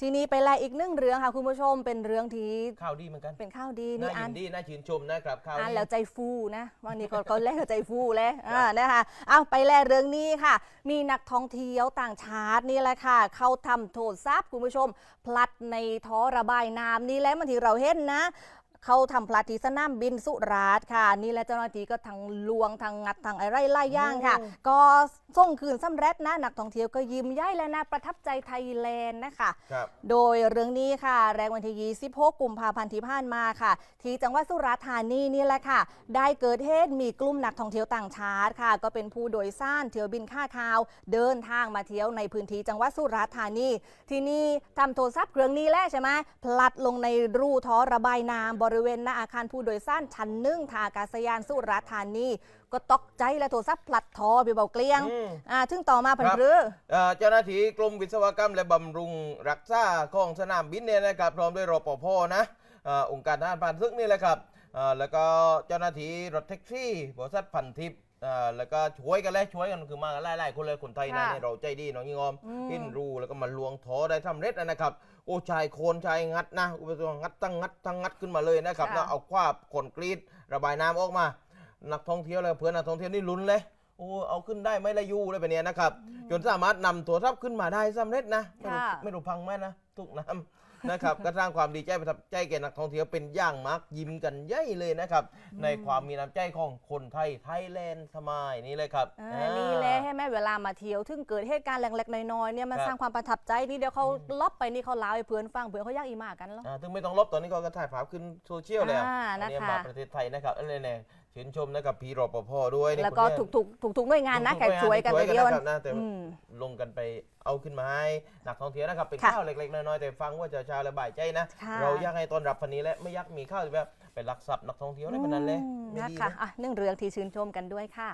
ทีนี้ไปแลอีกหนึ่งเรื่องค่ะ คุณผู้ชมเป็นเรื่องที่ข่าวดีเหมือนกันเป็นข้าวดีน่านี่ยิอ่านดีน่าชื่นชมนะครับข่าวอ่านนี้แล้วใจฟูนะวันนี้ก็ก็แลก็ใจฟูเลยอ่านะคะเอาไปแลเรื่องนี้ค่ะ มีนักท่องเที่ยวต่างชาตินี่แหละค่ะ เขาทำโทษทรัพย์คุณผู้ชม พลัดในท่อระบายน้ำนี่แหละมันที่เราเห็นนะ เขาทำพลัดที่สนามบินสุราษฎร์ค่ะ นี่แหละเจ้าหน้าที่ก็ทั้งลวงทั้งงัดทั้งอะไรไล่ย่างค่ะอืมก็ส่งคืนสำเร็จนะนักท่องเที่ยวก็ยิ้มย่ายแล้วนะประทับใจไทยแลนด์นะคะ ครับ โดยเรื่องนี้ค่ะ แรงวันที่26กุมภาพันธ์ที่ผ่านมาค่ะ ที่จังหวัดสุราษฎร์ธานีนี่แหละค่ะ ได้เกิดเหตุมีกลุ่มนักท่องเที่ยวต่างชาติค่ะ ก็เป็นผู้โดยสารเที่ยวบินค่าคาว เดินทางมาเที่ยวในพื้นที่จังหวัดสุราษฎร์ธานี ที่นี่ทำโทรศัพท์เครื่องนี้แหละใช่ไหมพลัดลงในรูท่อระบายน้ำบริเวณหน้าอาคารผู้โดยสารชั้นหนึ่งท่าอากาศยานสุราษฎร์ธานี ก็ตกใจและโทรศัพท์พลัดท่อไปเบาเกลี้ยงอืม อ่าถึงต่อมาพันครับเรือ เอ่อเจ้าหน้าที่กรมวิศวกรรมและบำรุงรักษาของสนามบินเนี่ยนะครับพร้อมด้วยรปภนะเอ่อองค์การทหารผ่านศึกนี่แหละครับเอ่อ แล้วก็เจ้าหน้าที่รถแท็กซี่บริษัทพันทิพย์เอ่อแล้วก็ช่วยกันและช่วยกันคือมากันหลายๆคนเลยคนไทยนะค่ะเนี่ยเราใจดีน้องยิงออมอืมหินรูแล้วก็มาลวงท้อได้สำเร็จนะครับโอ้ชายโคนชายงัดนะอุปสรรคงัดตั้งงัดตั้งงัดขึ้นมาเลยนะครับค่ะแล้วเอาคว้าขนกรีดระบายน้ำออกมา นักท่องเที่ยวเลยเพื่อนนักท่องเที่ยวนี่ลุ้นเลยโอ้เอาขึ้นได้ไหมละยูเลยแบบเนี้ยนะครับจนสามารถนำตัวทัพขึ้นมาได้สำเร็จนะไม่รู้ค่ะไม่รู้พังไหมนะทุกน้ำ นะครับ ก็สร้างความดีใจประทับใจแก่นักท่องเที่ยวเป็นอย่างมากยิ้มกันเย่ยเลยนะครับ ในความมีน้ำใจของคนไทยไทยแลนด์สมัยนี้เลยครับอ่าอ่า นี่แหละให้แม่เวลามาเที่ยวถึงเกิดเหตุการณ์เล็กๆน้อยๆเนี่ยมันครับ สร้างความประทับใจนี่เดี๋ยวเขาลบไปนี่เขาเล่าให้เพื่อนฟังเพื่อนเขาอยากอีมากกันแล้ว อ่าถึงไม่ต้องลบตอนนี้ก็ถ่ายภาพขึ้นโซเชียลเลยอะอ่าอันนี้นะคะ มาประเทศไทยนะครับอันนี้เนี่ย ชื่นชมนะครับพี่รปภด้วยนี่แล้วก็คนเนี้ยถูกๆถูกๆหน่วยงานนะทุแขกกๆช่วยกันช่ไปวยกันเดียวนะครับนะแต่อืม ลงกันไปเอาขึ้นมาให้นักท่องเที่ยวนะครับเป็นค่ะข้าวเล็กๆน้อยๆแต่ฟังว่าจะชาและบ่ายใจนะ ค่ะ เราอยากให้ต้อนรับพันนี้และไม่อยากมีข้าวแบบไปลักทรัพย์นักท่องเที่ยวในพันนั้นเลยอืมไม่นะดีคะนะ อะเนื่องเรื่องที่ชื่นชมกันด้วยค่ะ